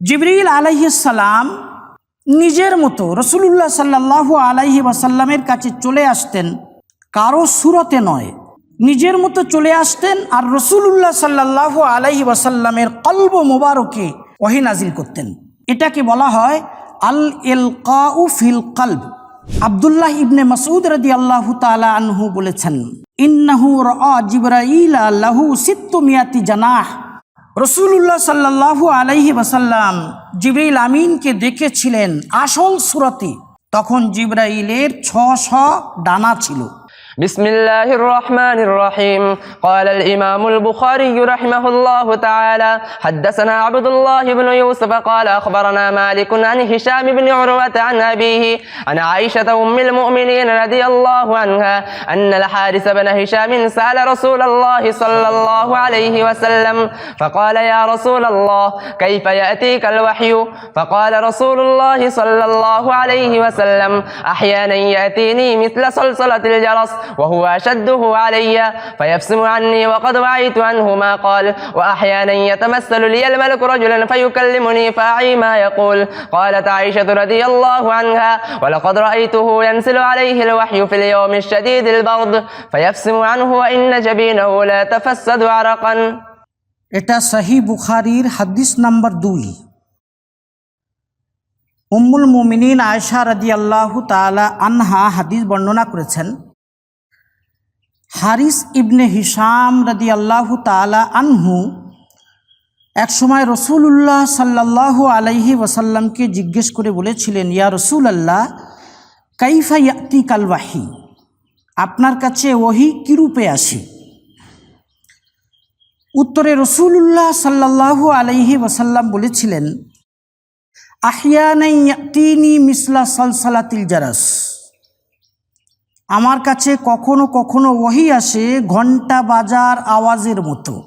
জিবরিল আলাইসাল্লাম নিজের মতো রসুলুল্লাহ সাল্লাহ আলাইহি ওয়াসাল্লামের কাছে চলে আসতেন। কারও সুরতে নয়। নিজের মতো চলে আসতেন আর রসুলুল্লাহ সাল্লাহ আলাইহি ওয়াসাল্লামের কল্ব মোবারকে ওহি নাজিল করতেন। এটাকে বলা হয় আল এল ফিল কলব। আবদুল্লাহ ইবনে মাসুদ রদি আল্লাহ তালা আনহু বলেছেন, ইন্নাহু র জিবরাইলা লাহু সিত্তু মিয়াতি জানাহ। রসুল্লাহ সাল্লাহ আলাইহি বাসাল্লাম জিব্রাইল আমিনকে দেখেছিলেন আসল সুরতে। তখন জিব্রাইলের ছশ ডানা ছিল। بسم الله الرحمن الرحيم قال الإمام البخاري رحمه الله تعالى حدثنا عبد الله بن يوسف قال أخبرنا مالك عن هشام بن عروة عن أبيه عن عائشة أم المؤمنين رضي الله عنها أن الحارث بن هشام سأل رسول الله صلى الله عليه وسلم فقال يا رسول الله كيف يأتيك الوحي فقال رسول الله صلى الله عليه وسلم أحيانا يأتيني مثل صلصلة الجرس وهو أشده علي فيفسم عني وقد وعيت عنه ما قال وأحيانا يتمثل لي الملك رجلا فيكلمني فأعي ما يقول قالت عائشة رضي الله عنها ولقد رأيته ينزل عليه الوحي في اليوم الشديد البرد فيفسم عنه وإن جبينه لا تفسد عرقا এটা সহি বুখারির হাদিস নাম্বার দুই উম্মুল মুমিনিন আয়সা রাদি আল্লাহ তালা আনহা হাদিস বর্ণনা করেছেন হারিস ইবনে হিসাম রাদি আল্লাহ তালা আনহু একসময় রসুল্লাহ সাল্লাহ আলাইহি ওয়াসাল্লামকে জিজ্ঞেস করে বলেছিলেন, ইয়া রসুল আল্লাহ কাইফা ইয়াতি কালবাহি আপনার কাছে ওহি কিরূপে আসে? উত্তরে রসুল্লাহ সাল্লাহ আলাইহি ওয়াসাল্লাম বলেছিলেন আহিয়ানি মিসলা সালসালাতিল জারাস আমার কাছে কখনো কখনো ওহি আসে ঘণ্টা বাজার আওয়াজের মতো।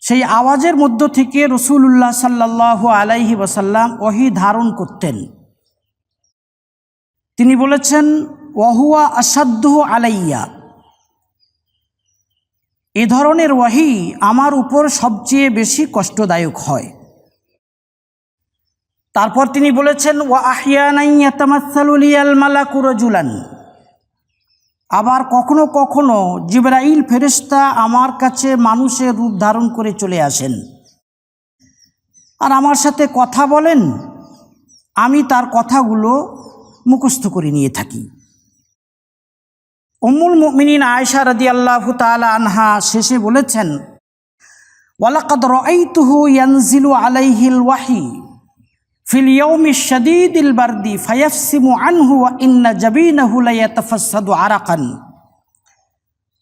সেই আওয়াজের মধ্য থেকে রসুল্লাহ সাল্লাহ আলাইহি ওসাল্লাম ওহি ধারণ করতেন। তিনি বলেছেন, ওহুয়া আসাধ্য আলাইয়া। এ ধরনের ওয়াহি আমার উপর সবচেয়ে বেশি কষ্টদায়ক হয়। তারপর তিনি বলেছেন, ওয়া আহিয়ানাইয়াতামাসালুলিয়াল মালাকুরজুলান আবার কখনো কখনো জিব্রাইল ফেরেশতা আমার কাছে মানুষের রূপ ধারণ করে চলে আসেন। আর আমার সাথে কথা বলেন, আমি তার কথাগুলো মুখস্থ করে নিয়ে থাকি। অমুল মুমিনিন আয়েশা রাদি আল্লাহ তালা আনহা শেষে বলেছেন ওয়ালাকাদ রাইতুহু ইয়ানজিলু আলাইহিল ওয়াহি। ফায়াফসিমু ইন্না আরাকান।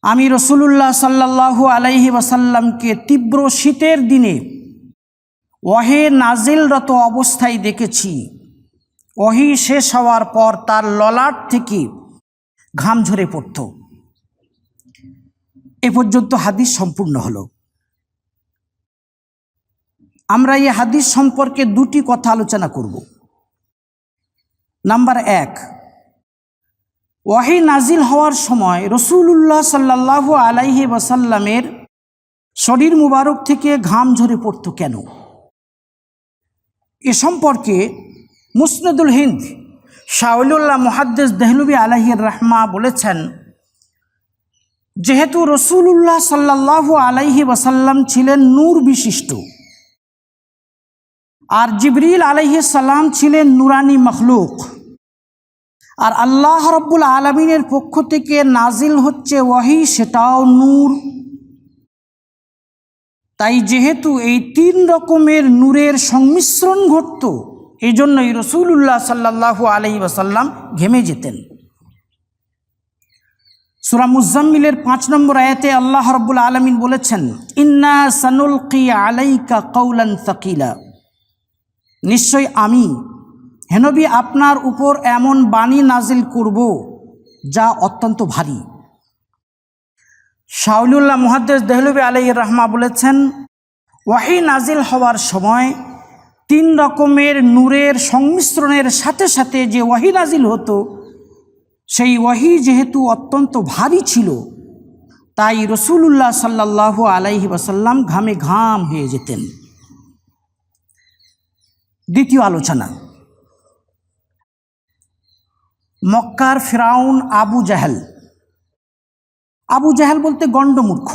আমি রসুলুল্লাহ সাল্লাল্লাহু আলাইহি ওয়াসাল্লামকে তীব্র শীতের দিনে ওহে নাজিলরত অবস্থায় দেখেছি। ওহি শেষ হওয়ার পর তার ললাট থেকে ঘাম ঝরে পড়ত। এ পর্যন্ত হাদিস সম্পূর্ণ হলো। আমরা এই হাদিস সম্পর্কে দুটি কথা আলোচনা করব। নাম্বার এক, ওয়াহি নাজিল হওয়ার সময় রসুল্লাহ সাল্লাহ আলাইহি ওয়াসাল্লামের শরীর মুবারক থেকে ঘাম ঝরে পড়ত কেন? এ সম্পর্কে মুসনদুল হিন্দ শাহুল্লাহ মুহাদ্দেস দেহলুবি আলাহির রহমা বলেছেন, যেহেতু রসুল্লাহ সাল্লাহ আলাইহি ওয়াসাল্লাম ছিলেন নূর বিশিষ্ট আর জিবরিল সাল্লাম ছিলেন নুরানি মখলুক। আর আল্লাহ রব্বুল আলমিনের পক্ষ থেকে নাজিল হচ্ছে ওয়াহি, সেটাও নূর। তাই যেহেতু এই তিন রকমের নূরের সংমিশ্রণ ঘটত এই জন্যই রসুল্লাহ সাল্লাহ আলহি ওসাল্লাম ঘেমে যেতেন। সুরা মুজাম্মিলের পাঁচ নম্বর আয়াতে আল্লাহ রব্বুল আলমিন বলেছেন, ইন্না সানুল কি আলাইকা কৌলান সাকিলা। নিশ্চয় আমি। হেনবি আপনার উপর এমন বাণী নাজিল করব যা অত্যন্ত ভারী। শাউলুল্লাহ মুহাদ্দেস দেহলবি আলাই রহমা বলেছেন, ওয়াহি নাজিল হওয়ার সময় তিন রকমের নূরের সংমিশ্রণের সাথে সাথে যে ওয়াহি নাজিল হতো, সেই ওয়াহি যেহেতু অত্যন্ত ভারী ছিল, তাই রসুলুল্লাহ সাল্লাহ আলাইহি ওয়াসাল্লাম ঘামে ঘাম হয়ে যেতেন। দ্বিতীয় আলোচনা। মক্কার ফিরাউন আবু জাহেল। আবু জাহেল বলতে গণ্ডমূর্খ।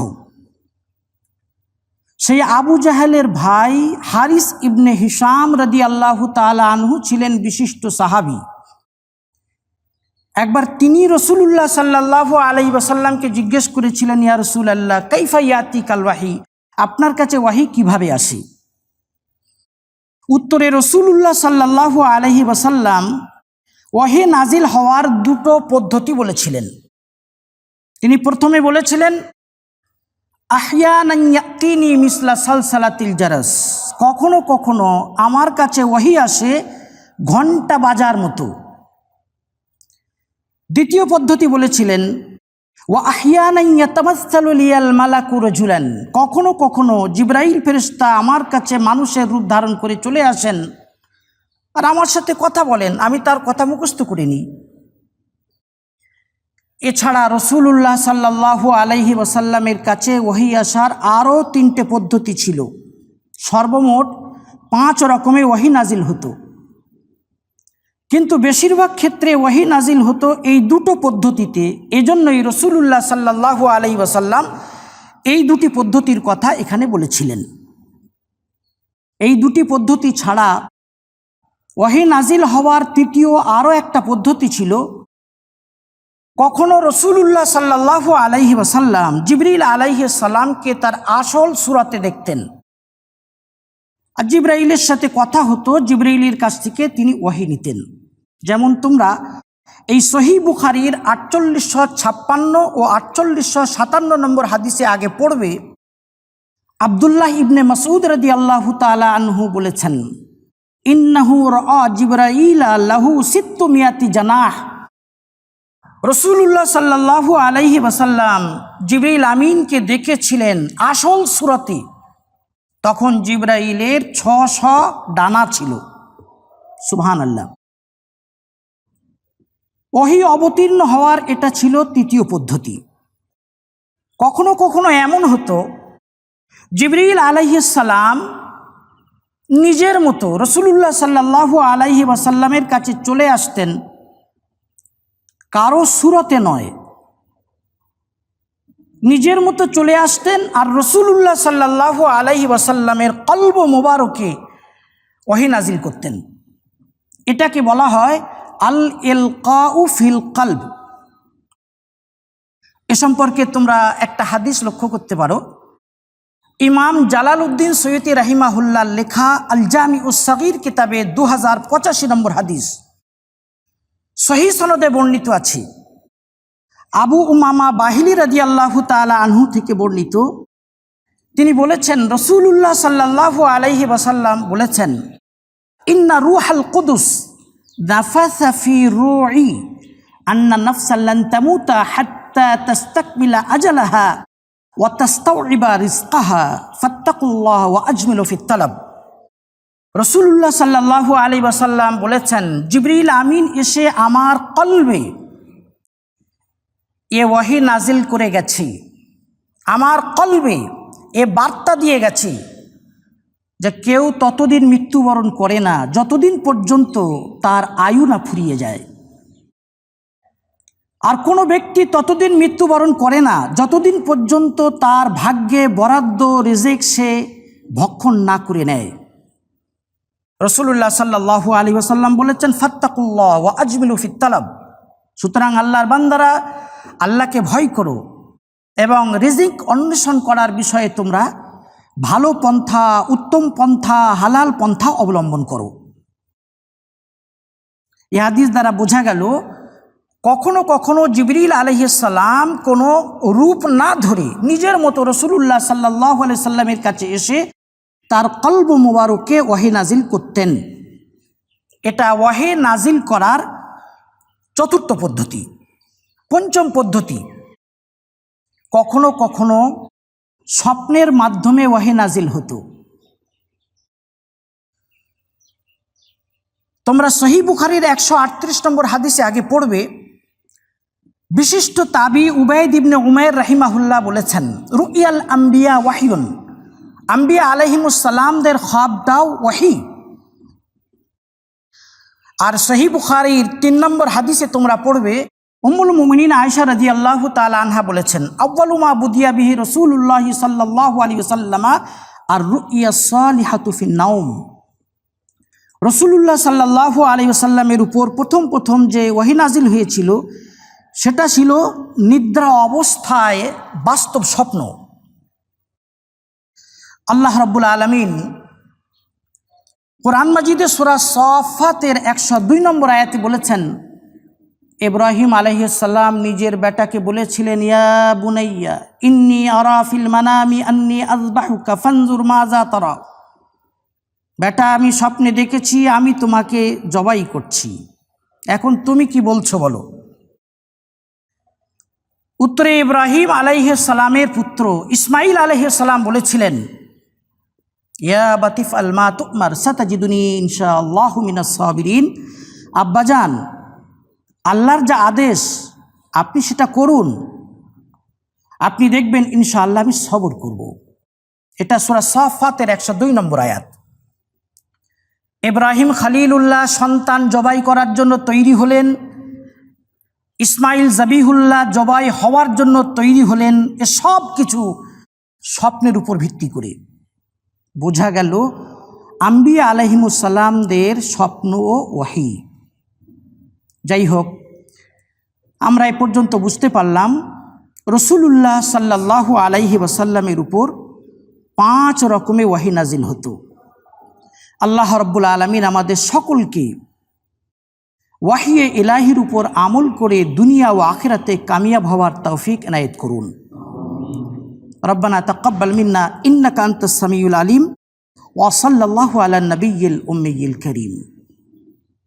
সেই আবু জাহেলের ভাই হারিস ইবনে হিসাম রদি আল্লাহ আনহু ছিলেন বিশিষ্ট সাহাবি। একবার তিনি রসুল্লাহ সাল্লাহ আলাই ওয়াসাল্লামকে জিজ্ঞেস করেছিলেন, ইয়া রসুল আল্লাহ কৈফা ইয়াতি কাল আপনার কাছে ওয়াহি কীভাবে আসে? উত্তরে রসুল্লাহ সাল্লাহ আলহি ওয়াসাল্লাম ওয়াহি নাজিল হওয়ার দুটো পদ্ধতি বলেছিলেন। তিনি প্রথমে বলেছিলেন আহিয়ানি মিসলা সালসালাতিল জারাস। কখনো কখনো আমার কাছে ওয়াহি আসে ঘণ্টা বাজার মতো। দ্বিতীয় পদ্ধতি বলেছিলেন ও আহিয়ানাইয়াতামাসালিয়াল মালাকুর ঝুলেন কখনো কখনো জিব্রাইল ফেরিস্তা আমার কাছে মানুষের রূপ ধারণ করে চলে আসেন আর আমার সাথে কথা বলেন, আমি তার কথা মুখস্থ করিনি। এছাড়া রসুল্লাহ সাল্লাহ আলাইহি ওসাল্লামের কাছে ওহি আসার আরও তিনটে পদ্ধতি ছিল। সর্বমোট পাঁচ রকমের ওয়াহি নাজিল হতো। কিন্তু বেশিরভাগ ক্ষেত্রে ওয়াহি নাজিল হতো এই দুটো পদ্ধতিতে। এজন্যই রসুল্লাহ সাল্লাহ আলাই ওসাল্লাম এই দুটি পদ্ধতির কথা এখানে বলেছিলেন। এই দুটি পদ্ধতি ছাড়া ওয়াহি নাজিল হওয়ার তৃতীয় আরও একটা পদ্ধতি ছিল, কখনো রসুল্লাহ সাল্লাহ আলাইহি ওসাল্লাম জিবরিল আলাইহি সাল্লামকে তার আসল সুরাতে দেখতেন। আর জিব্রাইলের সাথে কথা হতো, জিব্রাইলের কাছ থেকে তিনি ওয়াহি নিতেন। যেমন তোমরা এই সহি বুখারির আটচল্লিশশো ছাপ্পান্ন ও আটচল্লিশশো সাতান্ন নম্বর হাদিসে আগে পড়বে, আবদুল্লাহ ইবনে মাসুদ রদি আল্লাহ তালা আনহু বলেছেন, ইন্নাহু র জিব্রাইল লাহু সিত্তু মিয়াতি জানাহ। রসুল্লাহ সাল্লাহু আলাইহি ওয়াসাল্লাম জিবরাইল আমিনকে দেখেছিলেন আসল সুরতে, তখন জিব্রাইলের ছশ ডানা ছিল। সুবহান আল্লাহ ওহি অবতীর্ণ হওয়ার এটা ছিল তৃতীয় পদ্ধতি। কখনো কখনো এমন হতো, জিবরিল আলাইসাল্লাম নিজের মতো রসুল্লাহ সাল্লাহ আলাইহি ওয়াসাল্লামের কাছে চলে আসতেন, কারও সুরতে নয়। নিজের মতো চলে আসতেন আর রসুল্লাহ সাল্লাহ আলাইহি ওয়াসাল্লামের কল্ব মোবারকে ওহি নাজিল করতেন। এটাকে বলা হয় আল এল ফিল কালব। এ সম্পর্কে তোমরা একটা হাদিস লক্ষ্য করতে পারো। ইমাম জালাল উদ্দিন সৈয়দি রাহিমাহুল্লার লেখা আল জামি উসাগির কিতাবে দু হাজার পঁচাশি নম্বর হাদিস। সহি সনদে বর্ণিত আছে, আবু উমামা বাহিলি রাজি আল্লাহ তালা আনহু থেকে বর্ণিত। তিনি বলেছেন রসুল্লাহ সাল্লাহ আলাইহি ওয়াসাল্লাম বলেছেন, ইন্না রুহাল কুদুস। নাফাসা ফি রুই আন্না নাফসাল্লান তামুতা হাত্তা তাস্তাকমিলা আজালাহা ওয়া তাস্তাউইবা রিজকাহা, ফাত্তাকুল্লাহ ওয়া আজমিলু ফিত তালাব। রসুল্লাহ সাল্লাহ আলী ওয়াসাল্লাম বলেছেন, জিবরিল আমিন এসে আমার কলবে এ ওয়াহি নাজিল করে গেছি। আমার কলবে এ বার্তা দিয়ে গেছি। যে কেউ ততদিন মৃত্যুবরণ করে না, যতদিন পর্যন্ত তার আয়ু না ফুরিয়ে যায়। আর কোনো ব্যক্তি ততদিন মৃত্যুবরণ করে না, যতদিন পর্যন্ত তার ভাগ্যে বরাদ্দ, রেজেক সে ভক্ষণ না করে নেয়। রসুল্লাহ সাল্লাহ আলী ওসাল্লাম বলেছেন, ফাত্তাকুল্লাহ ও আজমিলু ফিত্তালাব সুতরাং আল্লাহর বান্দারা আল্লাহকে ভয় করো এবং রিজিক অন্বেষণ করার বিষয়ে তোমরা ভালো পন্থা, উত্তম পন্থা, হালাল পন্থা অবলম্বন করো। এ হাদিস দ্বারা বোঝা গেল, কখনো কখনো জিবরিল আলহিসাল্লাম কোনো রূপ না ধরে নিজের মতো রসুল্লাহ সাল্লাহ সাল্লামের কাছে এসে তার কল্ব মুবারকে ওয়াহি নাজিল করতেন। এটা ওয়াহে নাজিল করার চতুর্থ পদ্ধতি। পঞ্চম পদ্ধতি, কখনো কখনো স্বপ্নের মাধ্যমে ওয়াহি নাজিল হতো। তোমরা সহি বুখারির একশো আটত্রিশ নম্বর হাদিসে আগে পড়বে, বিশিষ্ট তাবি উবায়দ ইবনে উমের রাহিমাহুল্লাহ বলেছেন, রুইয়াল আম্বিয়া ওয়াহিউন আম্বিয়া আলহিমুসালামদের খাবটাও ওয়াহি। আর সহি বুখারির তিন নম্বর হাদিসে তোমরা পড়বে উম্মুল মুমিনিন আয়সা রাজি আল্লাহ তালা আনহা বলেছেন আব্বালুমা বুদিয়া বিহি রসুল্লাহ সাল্লাহ আলী সাল্লামা আর রুইয়া সালিহাতুফিন নাউম রসুল্লাহ সাল্লাহ আলী সাল্লামের উপর প্রথম প্রথম যে ওয়াহিনাজিল হয়েছিল, সেটা ছিল নিদ্রা অবস্থায় বাস্তব স্বপ্ন। আল্লাহ রব্বুল আলমিন কোরআন মাজিদে সুরা সফাতের একশো দুই নম্বর আয়াতে বলেছেন ইব্রাহিম আলহিসাল্লাম নিজের বেটাকে বলেছিলেন, ইয়া বুনাইয়া, ইন্নি আরাফিল মানামি আন্নি আজবাহুকা ফানজুর মাজা তারা। বেটা, আমি স্বপ্নে দেখেছি, আমি তোমাকে জবাই করছি। এখন তুমি কি বলছো বলো? উত্তরে ইব্রাহিম আলাইসালামের পুত্র ইসমাইল আলহিসাল্লাম বলেছিলেন, ইয়া বাতিফ আলমা তুকমার সাতাজিদুনি ইনশা আল্লাহ মিনাসবিরিন আব্বাজান আল্লাহর যা আদেশ, আপনি সেটা করুন। আপনি দেখবেন ইনশা আল্লাহ আমি সবর করব। এটা সোরা সাফাতের একশো দুই নম্বর আয়াত। ইব্রাহিম খালিলুল্লাহ সন্তান জবাই করার জন্য তৈরি হলেন। ইসমাইল জাবিহুল্লাহ জবাই হওয়ার জন্য তৈরি হলেন। এ সব কিছু স্বপ্নের উপর ভিত্তি করে। বোঝা গেল, আম্বিয়া আলহিমুসাল্লামদের স্বপ্ন ও ওয়াহি। যাই হোক আমরা এ পর্যন্ত বুঝতে পারলাম, রসুলুল্লাহ সাল্লাহ আলাইহি ওয়াসাল্লামের উপর পাঁচ রকমে ওয়াহি নাজিল হতো। আল্লাহ রব্বুল আলমিন আমাদের সকলকে ওয়াহিয়ে ইলাহির উপর আমল করে দুনিয়া ও আখেরাতে কামিয়াব হওয়ার তৌফিক এনায়েত করুন। রব্বানা তকব্বাল মিন্না ইন্নাকান্ত সামিউল আলিম ওয়াসাল্লাহ আলা নবীল উম্মিল করিম।